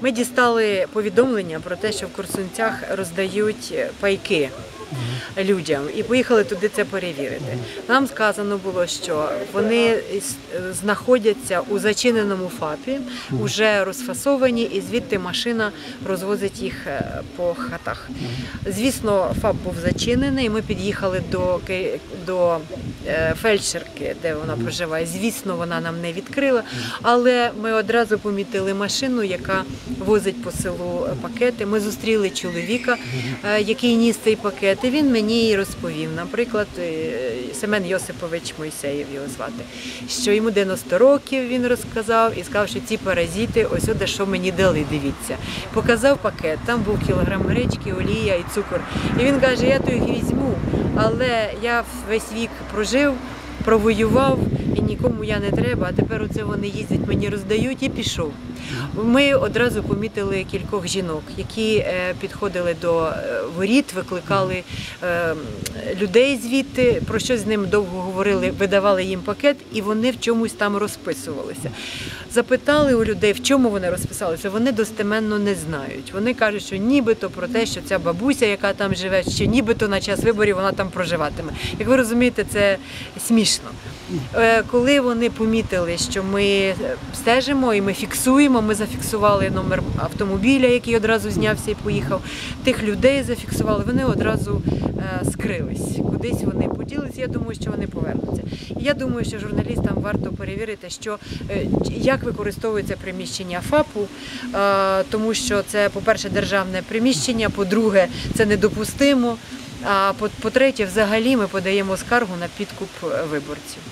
Ми дістали повідомлення про те, що в Корсунцях роздають пайки людям, і поїхали туди це перевірити. Нам сказано було, що вони знаходяться у зачиненому ФАПі, вже розфасовані, і звідти машина розвозить їх е, по хатах. Звісно, ФАП був зачинений. Ми під'їхали до, до е, фельдшерки, де вона проживає. Звісно, вона нам не відкрила, але ми одразу помітили машину, яка возить по селу пакети. Ми зустріли чоловіка, е, який ніс цей пакет. І він мені і розповів, наприклад, е, Семен Йосипович Мойсеєв його звати, що йому 90 років він розказав і сказав, що ці паразити, ось оде, що мені дали, дивіться. Показав пакет, там був кілограм гречки, олія і цукор. І він каже, я то їх візьму, але я весь вік прожив, провоював і нікому я не треба, а тепер оце вони їздять, мені роздають і пішов. Ми одразу помітили кількох жінок, які е, підходили до е, воріт, викликали е, людей звідти, про що з ним довго говорили, видавали їм пакет, і вони в чомусь там розписувалися. Запитали у людей, в чому вони розписалися. Вони достеменно не знають. Вони кажуть, що нібито про те, що ця бабуся, яка там живе, що нібито на час виборів вона там проживатиме. Як ви розумієте, це смішно. Коли вони помітили, що ми е, стежимо і ми фіксуємо, ми зафіксували номер автомобіля, який одразу знявся і поїхав. Тих людей зафіксували, вони одразу е, скрились. Кудись вони поділися. Я думаю, що вони повернуться. Я думаю, що журналістам варто перевірити, що е, як використовується приміщення ФАПу, тому що це, по-перше, державне приміщення, по-друге, це недопустимо. А по- по-третє, взагалі ми подаємо скаргу на підкуп виборців.